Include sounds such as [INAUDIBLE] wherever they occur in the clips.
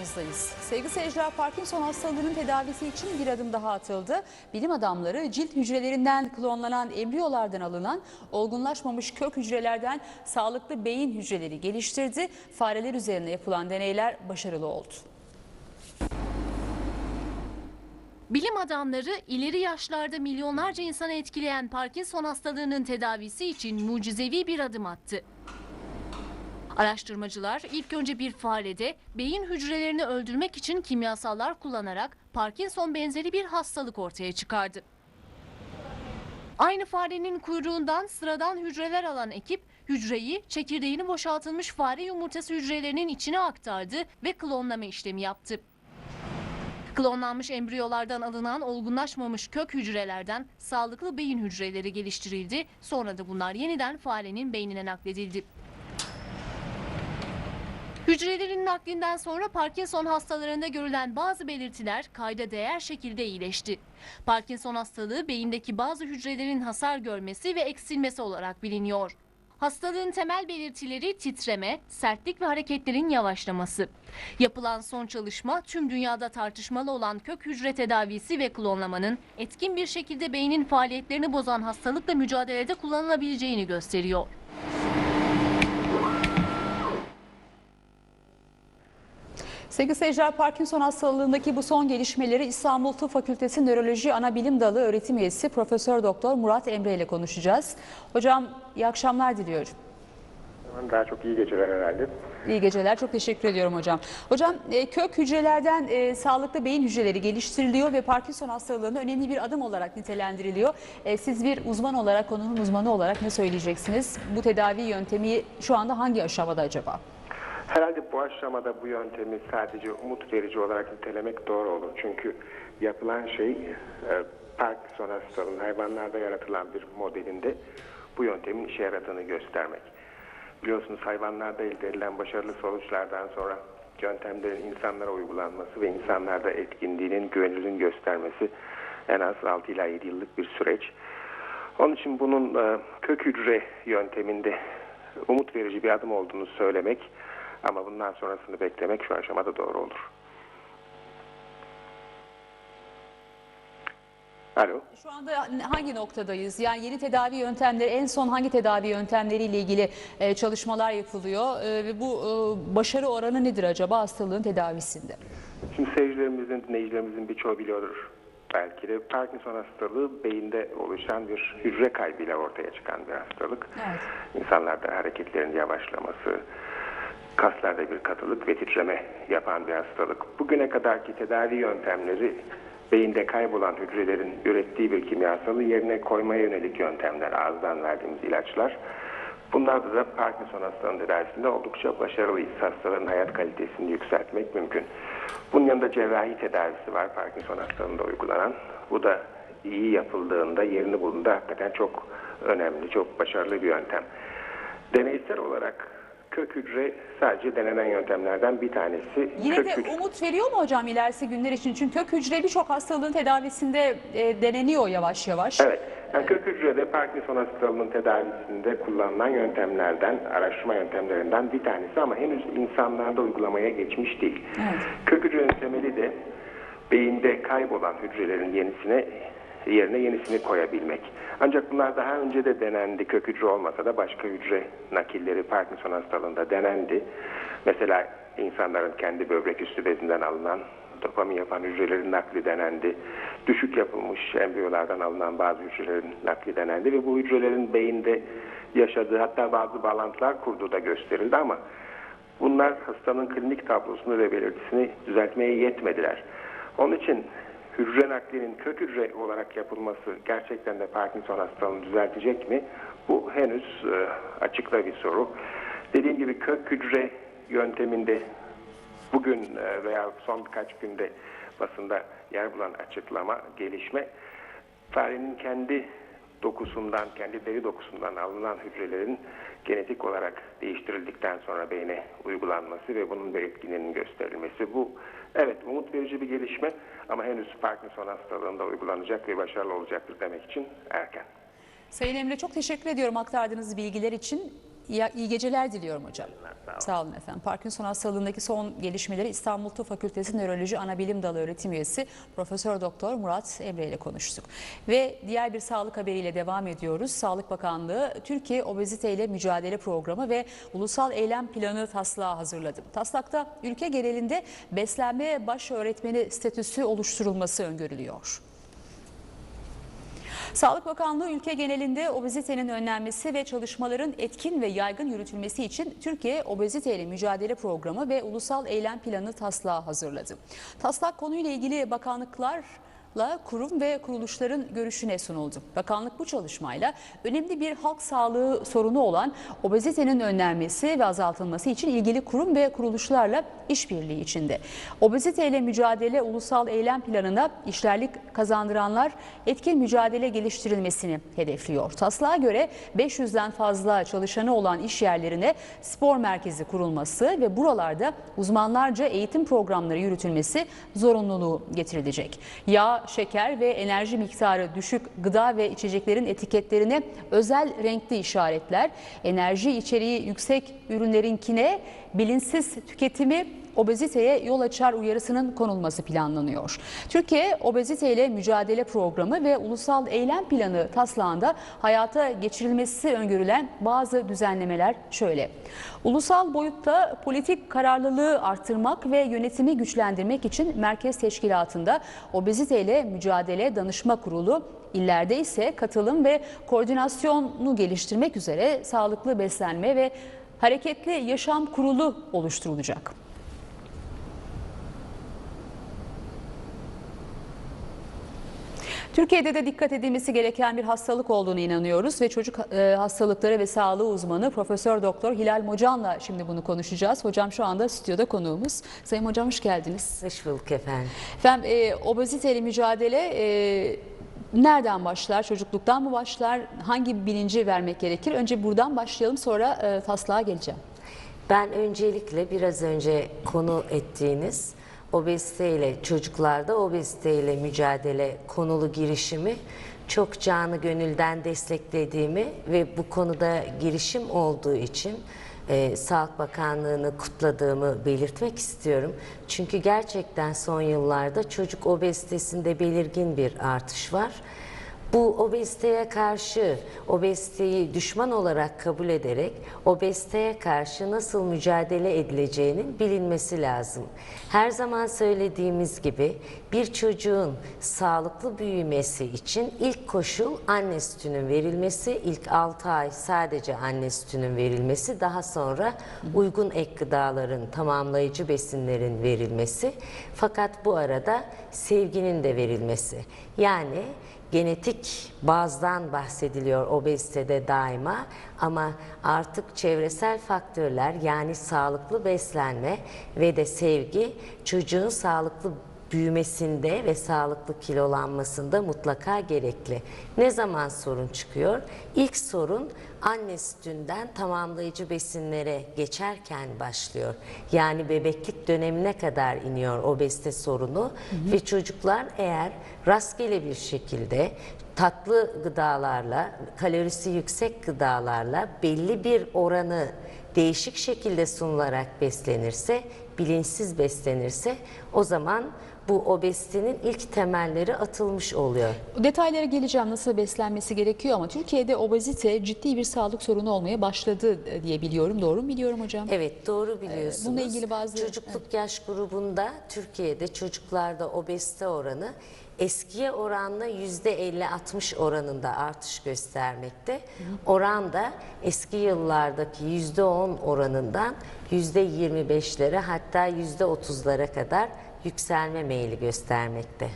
Bizdayız. Sevgili seyirciler Parkinson hastalığının tedavisi için bir adım daha atıldı. Bilim adamları cilt hücrelerinden klonlanan embriyolardan alınan olgunlaşmamış kök hücrelerden sağlıklı beyin hücreleri geliştirdi. Fareler üzerine yapılan deneyler başarılı oldu. Bilim adamları ileri yaşlarda milyonlarca insanı etkileyen Parkinson hastalığının tedavisi için mucizevi bir adım attı. Araştırmacılar ilk önce bir farede beyin hücrelerini öldürmek için kimyasallar kullanarak Parkinson benzeri bir hastalık ortaya çıkardı. Aynı farenin kuyruğundan sıradan hücreler alan ekip hücreyi çekirdeğini boşaltılmış fare yumurtası hücrelerinin içine aktardı ve klonlama işlemi yaptı. Klonlanmış embriyolardan alınan olgunlaşmamış kök hücrelerden sağlıklı beyin hücreleri geliştirildi. Sonra da bunlar yeniden farenin beynine nakledildi. Hücrelerin naklinden sonra Parkinson hastalarında görülen bazı belirtiler kayda değer şekilde iyileşti. Parkinson hastalığı beyindeki bazı hücrelerin hasar görmesi ve eksilmesi olarak biliniyor. Hastalığın temel belirtileri titreme, sertlik ve hareketlerin yavaşlaması. Yapılan son çalışma tüm dünyada tartışmalı olan kök hücre tedavisi ve klonlamanın etkin bir şekilde beynin faaliyetlerini bozan hastalıkla mücadelede kullanılabileceğini gösteriyor. Sevgili seyirciler Parkinson hastalığındaki bu son gelişmeleri İstanbul Tıp Fakültesi Nöroloji Anabilim Dalı öğretim üyesi Profesör Doktor Murat Emre ile konuşacağız. Hocam iyi akşamlar diliyorum. Daha çok iyi geceler herhalde. İyi geceler. Çok teşekkür ediyorum hocam. Hocam e, kök hücrelerden e, sağlıklı beyin hücreleri geliştiriliyor ve Parkinson hastalığında önemli bir adım olarak nitelendiriliyor. E, siz bir uzman olarak, konunun uzmanı olarak ne söyleyeceksiniz? Bu tedavi yöntemi şu anda hangi aşamada acaba? Herhalde bu aşamada bu yöntemi sadece umut verici olarak nitelemek doğru olur. Çünkü yapılan şey e, Parkinson hastalığının hayvanlarda yaratılan bir modelinde bu yöntemin işe yaradığını göstermek. Biliyorsunuz hayvanlarda elde edilen başarılı sonuçlardan sonra yöntemlerin insanlara uygulanması ve insanlarda etkinliğinin güvenilirliğini göstermesi en az 6 ila 7 yıllık bir süreç. Onun için bunun e, kök hücre yönteminde umut verici bir adım olduğunu söylemek ama bundan sonrasını beklemek şu aşamada doğru olur. Alo. Şu anda hangi noktadayız? Yani yeni tedavi yöntemleri, en son hangi tedavi yöntemleriyle ilgili e, çalışmalar yapılıyor? E, ve bu e, başarı oranı nedir acaba hastalığın tedavisinde? Şimdi seyircilerimizin, dinleyicilerimizin birçoğu biliyordur. Belki de Parkinson hastalığı beyinde oluşan bir hücre kaybıyla ortaya çıkan bir hastalık. Evet. İnsanlarda hareketlerin yavaşlaması, kaslarda bir katılık ve titreme yapan bir hastalık. Bugüne kadarki tedavi yöntemleri beyinde kaybolan hücrelerin ürettiği bir kimyasalı yerine koymaya yönelik yöntemler, ağızdan verdiğimiz ilaçlar. Bunlarda da Parkinson hastalığının tedavisinde oldukça başarılıyız. Hastaların hayat kalitesini yükseltmek mümkün. Bunun yanında cerrahi tedavisi var Parkinson hastalığında uygulanan. Bu da iyi yapıldığında, yerini bulduğunda hakikaten çok önemli, çok başarılı bir yöntem. Deneysel olarak kök hücre sadece denenen yöntemlerden bir tanesi. Yine kök de hücre- umut veriyor mu hocam ilerisi günler için? Çünkü kök hücre birçok hastalığın tedavisinde e, deneniyor yavaş yavaş. Evet. Yani kök hücrede Parkinson hastalığının tedavisinde kullanılan yöntemlerden, araştırma yöntemlerinden bir tanesi ama henüz insanlarda uygulamaya geçmiş değil. Evet. Kök hücrenin temeli de beyinde kaybolan hücrelerin yenisine yerine yenisini koyabilmek. Ancak bunlar daha önce de denendi. Kök hücre olmasa da başka hücre nakilleri Parkinson hastalığında denendi. Mesela insanların kendi böbrek üstü bezinden alınan dopamin yapan hücrelerin nakli denendi. Düşük yapılmış embriyolardan alınan bazı hücrelerin nakli denendi ve bu hücrelerin beyinde yaşadığı hatta bazı bağlantılar kurduğu da gösterildi ama bunlar hastanın klinik tablosunu ve belirtisini düzeltmeye yetmediler. Onun için hücre naklinin kök hücre olarak yapılması gerçekten de Parkinson hastalığını düzeltecek mi? Bu henüz e, açıkta bir soru. Dediğim gibi kök hücre yönteminde bugün e, veya son birkaç günde basında yer bulan açıklama, gelişme farenin kendi dokusundan, kendi deri dokusundan alınan hücrelerin genetik olarak değiştirildikten sonra beyne uygulanması ve bunun bir etkinliğinin gösterilmesi. Bu evet umut verici bir gelişme ama henüz Parkinson hastalığında uygulanacak ve başarılı olacaktır demek için erken. Sayın Emre çok teşekkür ediyorum aktardığınız bilgiler için. İyi, iyi geceler diliyorum hocam. Sağ olun efendim. Parkinson hastalığındaki son gelişmeleri İstanbul Tıp Fakültesi Nöroloji Anabilim Dalı öğretim üyesi Profesör Doktor Murat Emre ile konuştuk. Ve diğer bir sağlık haberiyle devam ediyoruz. Sağlık Bakanlığı Türkiye Obezite ile Mücadele Programı ve Ulusal Eylem Planı taslağı hazırladı. Taslakta ülke genelinde beslenme baş öğretmeni statüsü oluşturulması öngörülüyor. Sağlık Bakanlığı ülke genelinde obezitenin önlenmesi ve çalışmaların etkin ve yaygın yürütülmesi için Türkiye Obezite ile Mücadele Programı ve Ulusal Eylem Planı taslağı hazırladı. Taslak konuyla ilgili bakanlıklar kurum ve kuruluşların görüşüne sunuldu. Bakanlık bu çalışmayla önemli bir halk sağlığı sorunu olan obezitenin önlenmesi ve azaltılması için ilgili kurum ve kuruluşlarla işbirliği içinde. Obezite ile mücadele ulusal eylem planına işlerlik kazandıranlar etkin mücadele geliştirilmesini hedefliyor. Taslağa göre 500'den fazla çalışanı olan iş yerlerine spor merkezi kurulması ve buralarda uzmanlarca eğitim programları yürütülmesi zorunluluğu getirilecek. Yağ, şeker ve enerji miktarı düşük gıda ve içeceklerin etiketlerine özel renkli işaretler, enerji içeriği yüksek ürünlerinkine bilinçsiz tüketimi obeziteye yol açar uyarısının konulması planlanıyor. Türkiye Obezite ile Mücadele Programı ve Ulusal Eylem Planı taslağında hayata geçirilmesi öngörülen bazı düzenlemeler şöyle. Ulusal boyutta politik kararlılığı artırmak ve yönetimi güçlendirmek için Merkez Teşkilatı'nda Obezite ile Mücadele Danışma Kurulu İllerde ise katılım ve koordinasyonu geliştirmek üzere sağlıklı beslenme ve hareketli yaşam kurulu oluşturulacak. Türkiye'de de dikkat edilmesi gereken bir hastalık olduğunu inanıyoruz ve çocuk e, hastalıkları ve sağlığı uzmanı Profesör Doktor Hilal Mocan'la şimdi bunu konuşacağız. Hocam şu anda stüdyoda konuğumuz. Sayın Hocam hoş geldiniz. Hoş bulduk efendim. Efendim e, obeziteyle mücadele e, nereden başlar? Çocukluktan mı başlar? Hangi bilinci vermek gerekir? Önce buradan başlayalım sonra e, taslağa geleceğim. Ben öncelikle biraz önce konu ettiğiniz obezite ile çocuklarda obezite ile mücadele konulu girişimi çok canı gönülden desteklediğimi ve bu konuda girişim olduğu için e, Sağlık Bakanlığı'nı kutladığımı belirtmek istiyorum. Çünkü gerçekten son yıllarda çocuk obezitesinde belirgin bir artış var. Bu obeziteye karşı, obeziteyi düşman olarak kabul ederek obeziteye karşı nasıl mücadele edileceğinin bilinmesi lazım. Her zaman söylediğimiz gibi bir çocuğun sağlıklı büyümesi için ilk koşul anne sütünün verilmesi, ilk 6 ay sadece anne sütünün verilmesi, daha sonra uygun ek gıdaların, tamamlayıcı besinlerin verilmesi. Fakat bu arada sevginin de verilmesi. Yani genetik bazdan bahsediliyor obezitede daima. Ama artık çevresel faktörler yani sağlıklı beslenme ve de sevgi çocuğun sağlıklı büyümesinde ve sağlıklı kilolanmasında mutlaka gerekli. Ne zaman sorun çıkıyor? İlk sorun anne sütünden tamamlayıcı besinlere geçerken başlıyor. Yani bebeklik dönemine kadar iniyor obezite sorunu hı hı. ve çocuklar eğer rastgele bir şekilde tatlı gıdalarla, kalorisi yüksek gıdalarla belli bir oranı değişik şekilde sunularak beslenirse, bilinçsiz beslenirse o zaman bu obezitenin ilk temelleri atılmış oluyor. Detaylara geleceğim nasıl beslenmesi gerekiyor ama Türkiye'de obezite ciddi bir sağlık sorunu olmaya başladı diye biliyorum. Doğru mu biliyorum hocam? Evet doğru biliyorsunuz. Bununla ilgili bazı... Çocukluk evet. yaş grubunda Türkiye'de çocuklarda obezite oranı eskiye oranla yüzde 50-60 oranında artış göstermekte. Oran da eski yıllardaki yüzde 10 oranından yüzde 25'lere hatta yüzde 30'lara kadar yükselme meyili göstermekte.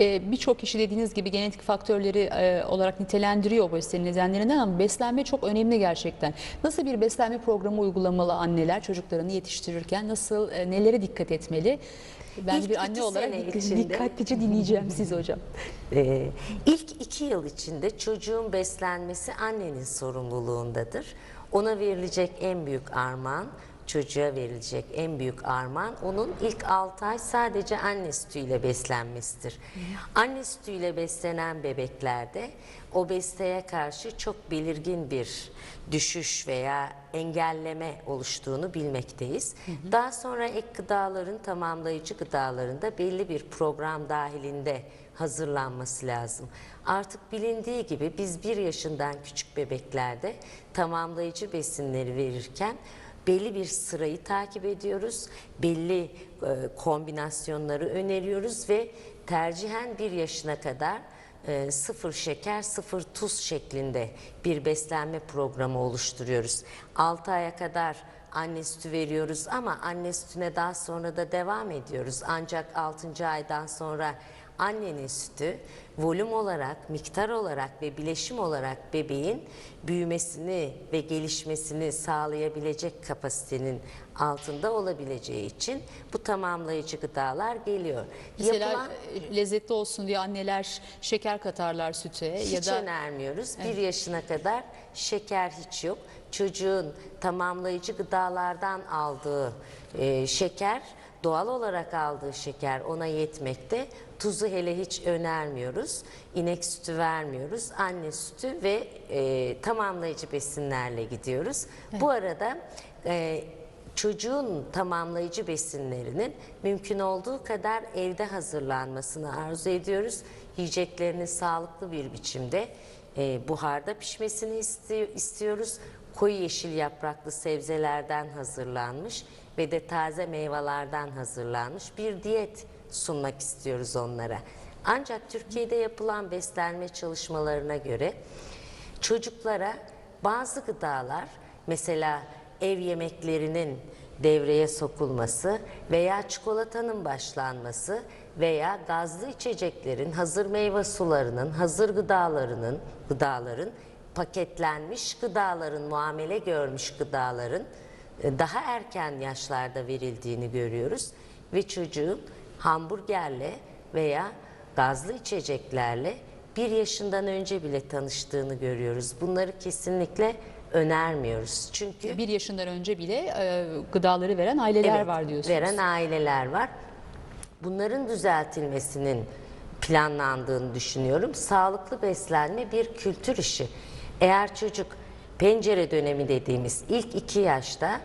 Ee, Birçok kişi dediğiniz gibi genetik faktörleri e, olarak nitelendiriyor obezitenin nedenlerinden ama beslenme çok önemli gerçekten. Nasıl bir beslenme programı uygulamalı anneler çocuklarını yetiştirirken nasıl e, nelere dikkat etmeli? Ben İlk bir anne olarak dikkat- içinde- dikkatlice dinleyeceğim siz hocam. Ee, [LAUGHS] ilk iki yıl içinde çocuğun beslenmesi annenin sorumluluğundadır. Ona verilecek en büyük armağan çocuğa verilecek en büyük armağan onun ilk 6 ay sadece anne sütüyle beslenmesidir. Anne sütüyle beslenen bebeklerde obeziteye karşı çok belirgin bir düşüş veya engelleme oluştuğunu bilmekteyiz. Daha sonra ek gıdaların tamamlayıcı gıdalarında belli bir program dahilinde hazırlanması lazım. Artık bilindiği gibi biz bir yaşından küçük bebeklerde tamamlayıcı besinleri verirken belli bir sırayı takip ediyoruz. Belli e, kombinasyonları öneriyoruz ve tercihen bir yaşına kadar e, sıfır şeker, sıfır tuz şeklinde bir beslenme programı oluşturuyoruz. 6 aya kadar anne sütü veriyoruz ama anne sütüne daha sonra da devam ediyoruz. Ancak 6. aydan sonra annenin sütü volüm olarak, miktar olarak ve bileşim olarak bebeğin büyümesini ve gelişmesini sağlayabilecek kapasitenin altında olabileceği için bu tamamlayıcı gıdalar geliyor. Mesela Yapılan- e, lezzetli olsun diye anneler şeker katarlar süte hiç ya da önermiyoruz. Bir yaşına kadar şeker hiç yok. Çocuğun tamamlayıcı gıdalardan aldığı e, şeker, doğal olarak aldığı şeker ona yetmekte. Tuzu hele hiç önermiyoruz. İnek sütü vermiyoruz. Anne sütü ve e, tamamlayıcı besinlerle gidiyoruz. Bu arada e, çocuğun tamamlayıcı besinlerinin mümkün olduğu kadar evde hazırlanmasını arzu ediyoruz. Yiyeceklerinin sağlıklı bir biçimde e, buharda pişmesini isti- istiyoruz. Koyu yeşil yapraklı sebzelerden hazırlanmış ve de taze meyvelerden hazırlanmış bir diyet sunmak istiyoruz onlara. Ancak Türkiye'de yapılan beslenme çalışmalarına göre çocuklara bazı gıdalar mesela ev yemeklerinin devreye sokulması veya çikolatanın başlanması veya gazlı içeceklerin, hazır meyve sularının, hazır gıdalarının, gıdaların, paketlenmiş gıdaların, muamele görmüş gıdaların daha erken yaşlarda verildiğini görüyoruz ve çocuğun hamburgerle veya gazlı içeceklerle bir yaşından önce bile tanıştığını görüyoruz. Bunları kesinlikle önermiyoruz. Çünkü bir yaşından önce bile e, gıdaları veren aileler Evet, var diyorsunuz. Veren aileler var. Bunların düzeltilmesinin planlandığını düşünüyorum. Sağlıklı beslenme bir kültür işi. Eğer çocuk pencere dönemi dediğimiz ilk iki yaşta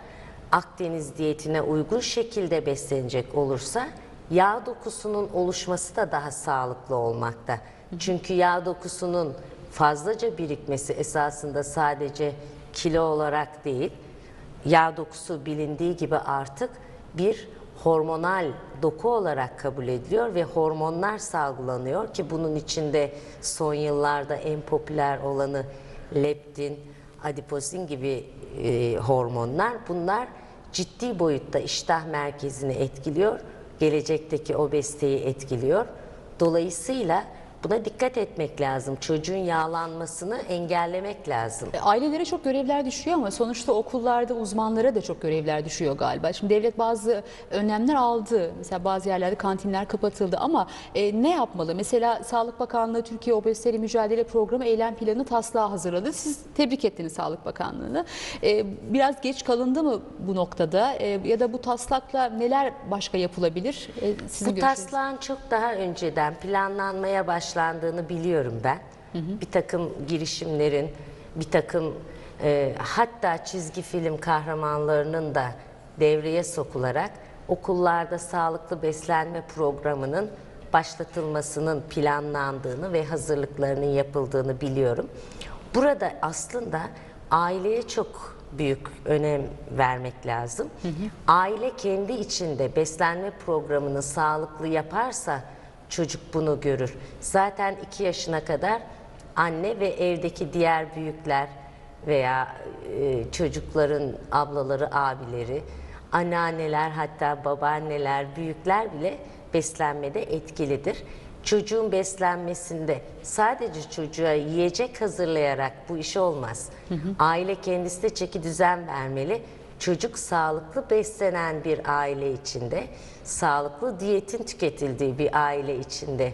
Akdeniz diyetine uygun şekilde beslenecek olursa yağ dokusunun oluşması da daha sağlıklı olmakta. Çünkü yağ dokusunun fazlaca birikmesi esasında sadece kilo olarak değil, yağ dokusu bilindiği gibi artık bir hormonal doku olarak kabul ediliyor ve hormonlar salgılanıyor ki bunun içinde son yıllarda en popüler olanı leptin, adipozin gibi e, hormonlar bunlar ciddi boyutta iştah merkezini etkiliyor, gelecekteki obeziteyi etkiliyor. Dolayısıyla buna dikkat etmek lazım. Çocuğun yağlanmasını engellemek lazım. E, Ailelere çok görevler düşüyor ama sonuçta okullarda uzmanlara da çok görevler düşüyor galiba. Şimdi devlet bazı önlemler aldı. Mesela bazı yerlerde kantinler kapatıldı ama e, ne yapmalı? Mesela Sağlık Bakanlığı Türkiye Obeziteyle Mücadele Programı eylem planı taslağı hazırladı. Siz tebrik ettiniz Sağlık Bakanlığı'nı. E, biraz geç kalındı mı bu noktada? E, ya da bu taslakla neler başka yapılabilir? E, sizin Bu taslağın çok daha önceden planlanmaya başlandığını biliyorum ben. Bir takım girişimlerin, bir takım e, hatta çizgi film kahramanlarının da devreye sokularak okullarda sağlıklı beslenme programının başlatılmasının planlandığını ve hazırlıklarının yapıldığını biliyorum. Burada aslında aileye çok büyük önem vermek lazım. Aile kendi içinde beslenme programını sağlıklı yaparsa çocuk bunu görür. Zaten iki yaşına kadar anne ve evdeki diğer büyükler veya e, çocukların ablaları, abileri, anneanneler hatta babaanneler, büyükler bile beslenmede etkilidir. Çocuğun beslenmesinde sadece çocuğa yiyecek hazırlayarak bu iş olmaz. Aile kendisi de çeki düzen vermeli. Çocuk sağlıklı beslenen bir aile içinde, sağlıklı diyetin tüketildiği bir aile içinde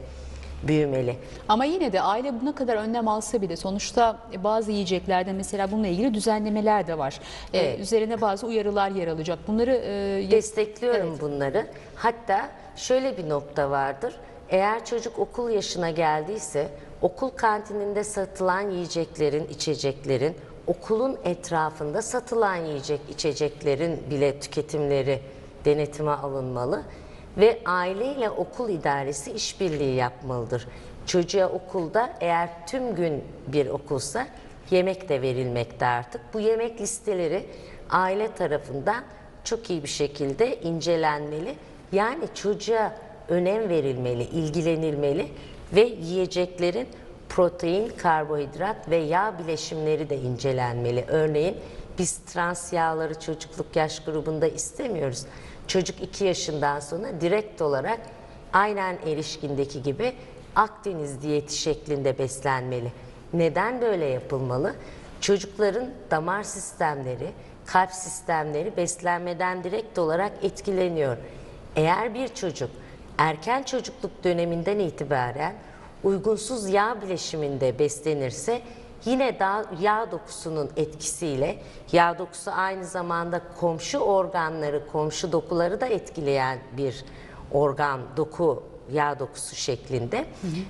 büyümeli. Ama yine de aile buna kadar önlem alsa bile sonuçta bazı yiyeceklerde mesela bununla ilgili düzenlemeler de var. Ee, Evet. üzerine bazı uyarılar yer alacak. Bunları e, Destekliyorum Evet. bunları. Hatta şöyle bir nokta vardır. Eğer çocuk okul yaşına geldiyse okul kantininde satılan yiyeceklerin, içeceklerin, okulun etrafında satılan yiyecek, içeceklerin bile tüketimleri denetime alınmalı ve aileyle okul idaresi işbirliği yapmalıdır. Çocuğa okulda eğer tüm gün bir okulsa yemek de verilmekte artık. Bu yemek listeleri aile tarafından çok iyi bir şekilde incelenmeli. Yani çocuğa önem verilmeli, ilgilenilmeli ve yiyeceklerin protein, karbonhidrat ve yağ bileşimleri de incelenmeli. Örneğin biz trans yağları çocukluk yaş grubunda istemiyoruz. Çocuk 2 yaşından sonra direkt olarak aynen erişkindeki gibi Akdeniz diyeti şeklinde beslenmeli. Neden böyle yapılmalı? Çocukların damar sistemleri, kalp sistemleri beslenmeden direkt olarak etkileniyor. Eğer bir çocuk erken çocukluk döneminden itibaren uygunsuz yağ bileşiminde beslenirse yine daha yağ dokusunun etkisiyle yağ dokusu aynı zamanda komşu organları, komşu dokuları da etkileyen bir organ, doku, yağ dokusu şeklinde.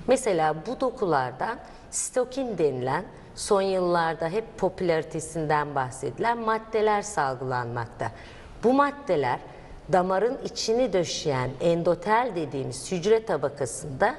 Mesela bu dokulardan stokin denilen son yıllarda hep popülaritesinden bahsedilen maddeler salgılanmakta. Bu maddeler damarın içini döşeyen endotel dediğimiz hücre tabakasında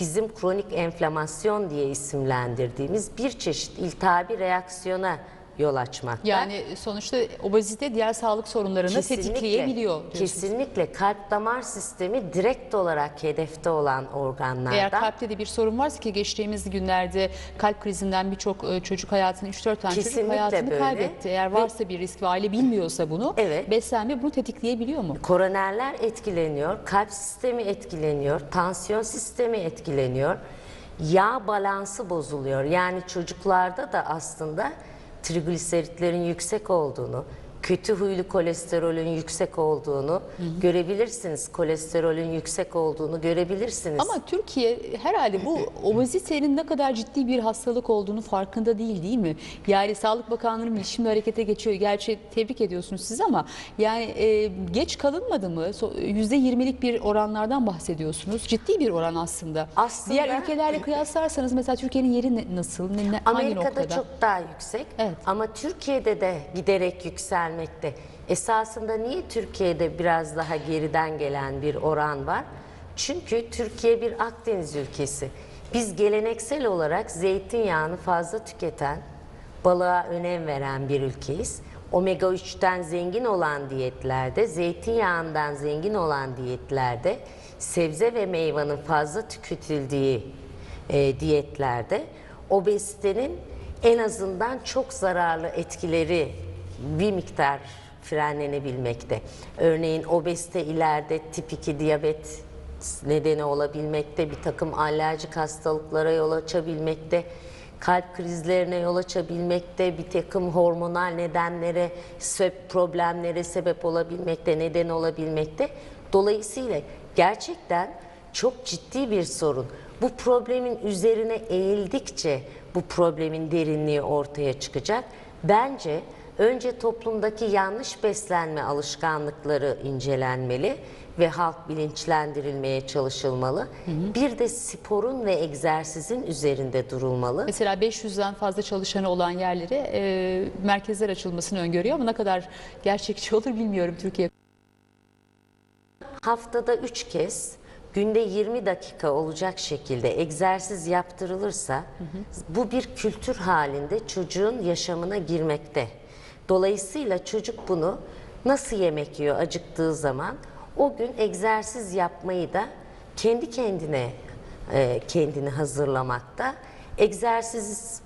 bizim kronik enflamasyon diye isimlendirdiğimiz bir çeşit iltihabi reaksiyona yol açmakta. yani sonuçta obezite diğer sağlık sorunlarını tetikleyebiliyor. diyorsunuz. Kesinlikle kalp damar sistemi direkt olarak hedefte olan organlardan. Eğer kalpte de bir sorun varsa ki geçtiğimiz günlerde kalp krizinden birçok e, çocuk hayatını 3-4 tane çocuk Kesinlikle hayatını böyle. kaybetti. Eğer Ve- varsa bir risk ve aile bilmiyorsa bunu Evet. beslenme bunu tetikleyebiliyor mu? Koronerler etkileniyor, kalp sistemi etkileniyor, tansiyon sistemi etkileniyor. Yağ balansı bozuluyor. Yani çocuklarda da aslında trigliseritlerin yüksek olduğunu, kötü huylu kolesterolün yüksek olduğunu görebilirsiniz. Kolesterolün yüksek olduğunu görebilirsiniz. Ama Türkiye herhalde bu [CLEARS THROAT] obezitenin ne kadar ciddi bir hastalık olduğunu farkında değil değil mi? Yani Sağlık Bakanlığı'nın bilişimle harekete geçiyor. Gerçi tebrik ediyorsunuz siz ama yani e, geç kalınmadı mı? So- %20'lik bir oranlardan bahsediyorsunuz. Ciddi bir oran aslında. Aslında- Diğer ülkelerle kıyaslarsanız mesela Türkiye'nin yeri nasıl? Ne, ne- hangi Amerika'da noktada? çok daha yüksek Evet. ama Türkiye'de de giderek yükselmekte. Esasında niye Türkiye'de biraz daha geriden gelen bir oran var? Çünkü Türkiye bir Akdeniz ülkesi. Biz geleneksel olarak zeytinyağını fazla tüketen, balığa önem veren bir ülkeyiz. Omega 3'ten zengin olan diyetlerde, zeytinyağından zengin olan diyetlerde, sebze ve meyvanın fazla tüketildiği e, diyetlerde obezitenin en azından çok zararlı etkileri bir miktar frenlenebilmekte. Örneğin obezite ileride tip 2 diyabet nedeni olabilmekte, bir takım alerjik hastalıklara yol açabilmekte, kalp krizlerine yol açabilmekte, bir takım hormonal nedenlere, sebep problemlere sebep olabilmekte, neden olabilmekte. Dolayısıyla gerçekten çok ciddi bir sorun. Bu problemin üzerine eğildikçe bu problemin derinliği ortaya çıkacak. Bence önce toplumdaki yanlış beslenme alışkanlıkları incelenmeli ve halk bilinçlendirilmeye çalışılmalı. Bir de sporun ve egzersizin üzerinde durulmalı. Mesela 500'den fazla çalışanı olan yerlere e, merkezler açılmasını öngörüyor ama ne kadar gerçekçi olur bilmiyorum Türkiye. Haftada 3 kez günde 20 dakika olacak şekilde egzersiz yaptırılırsa bu bir kültür halinde çocuğun yaşamına girmekte. Dolayısıyla çocuk bunu nasıl yemek yiyor acıktığı zaman o gün egzersiz yapmayı da kendi kendine e, kendini hazırlamakta. Egzersiz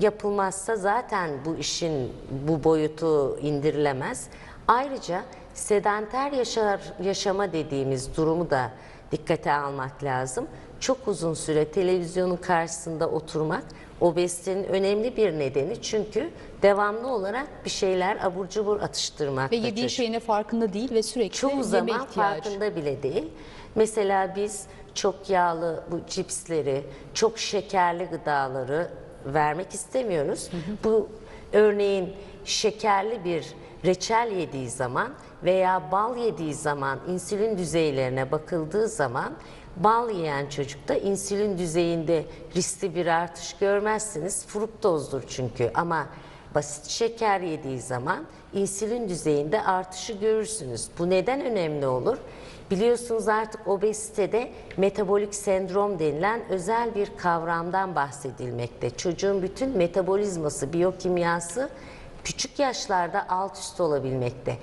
yapılmazsa zaten bu işin bu boyutu indirilemez. Ayrıca sedanter yaşar, yaşama dediğimiz durumu da dikkate almak lazım. Çok uzun süre televizyonun karşısında oturmak obezitenin önemli bir nedeni çünkü devamlı olarak bir şeyler abur cubur atıştırmak. Ve yediği şeyin de farkında değil ve sürekli Çoğu zaman ihtiyacı. farkında bile değil. Mesela biz çok yağlı bu cipsleri, çok şekerli gıdaları vermek istemiyoruz. Bu örneğin şekerli bir reçel yediği zaman veya bal yediği zaman insülin düzeylerine bakıldığı zaman bal yiyen çocukta insülin düzeyinde riskli bir artış görmezsiniz. Fruktozdur çünkü ama basit şeker yediği zaman insülin düzeyinde artışı görürsünüz. Bu neden önemli olur? Biliyorsunuz artık obezitede metabolik sendrom denilen özel bir kavramdan bahsedilmekte. Çocuğun bütün metabolizması, biyokimyası küçük yaşlarda alt üst olabilmekte.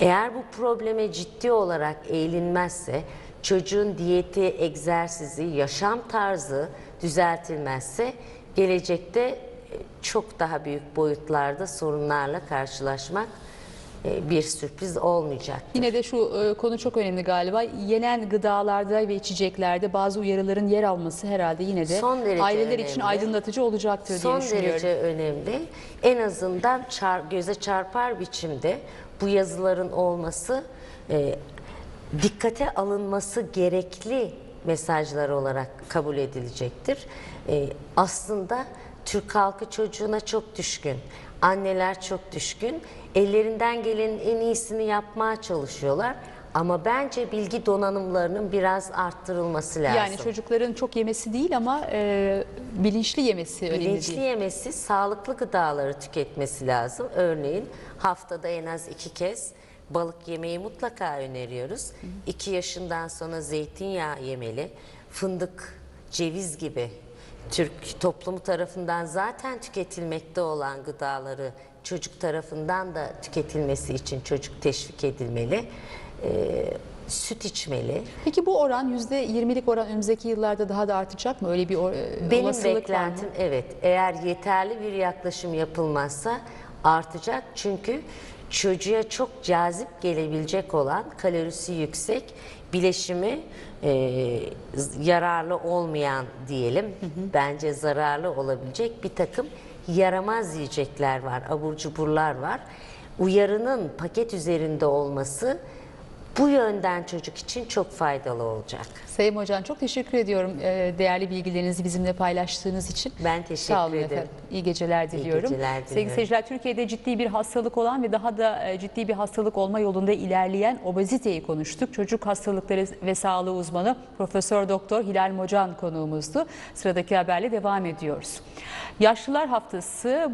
Eğer bu probleme ciddi olarak eğilinmezse, çocuğun diyeti, egzersizi, yaşam tarzı düzeltilmezse gelecekte e, çok daha büyük boyutlarda sorunlarla karşılaşmak e, bir sürpriz olmayacak. Yine de şu e, konu çok önemli galiba. Yenen gıdalarda ve içeceklerde bazı uyarıların yer alması herhalde yine de Son derece aileler için önemli. aydınlatıcı olacaktır diye Son düşünüyorum. derece önemli. En azından çar- göze çarpar biçimde bu yazıların olması e, dikkate alınması gerekli mesajlar olarak kabul edilecektir. E, aslında Türk halkı çocuğuna çok düşkün. Anneler çok düşkün. Ellerinden gelenin en iyisini yapmaya çalışıyorlar. Ama bence bilgi donanımlarının biraz arttırılması lazım. Yani çocukların çok yemesi değil ama e, bilinçli yemesi önemli Bilinçli değil. yemesi, sağlıklı gıdaları tüketmesi lazım. Örneğin haftada en az iki kez balık yemeyi mutlaka öneriyoruz. İki yaşından sonra zeytinyağı yemeli, fındık, ceviz gibi Türk toplumu tarafından zaten tüketilmekte olan gıdaları çocuk tarafından da tüketilmesi için çocuk teşvik edilmeli. Ee, süt içmeli. Peki bu oran %20'lik oran önümüzdeki yıllarda daha da artacak mı? Öyle bir or- e, Benim olasılık var mı? beklentim evet eğer yeterli bir yaklaşım yapılmazsa artacak çünkü çocuğa çok cazip gelebilecek olan kalorisi yüksek bileşimi e, yararlı olmayan diyelim bence zararlı olabilecek bir takım yaramaz yiyecekler var abur cuburlar var. Uyarının paket üzerinde olması bu yönden çocuk için çok faydalı olacak. Sayın Hocam çok teşekkür ediyorum e, değerli bilgilerinizi bizimle paylaştığınız için. Ben teşekkür Sağ olun ederim. efendim. İyi geceler diliyorum. geceler Sevgili diliyorum. seyirciler Türkiye'de ciddi bir hastalık olan ve daha da e, ciddi bir hastalık olma yolunda ilerleyen obeziteyi konuştuk. Çocuk hastalıkları ve sağlığı uzmanı Profesör Doktor Hilal Mocan konuğumuzdu. Sıradaki haberle devam ediyoruz. Yaşlılar Haftası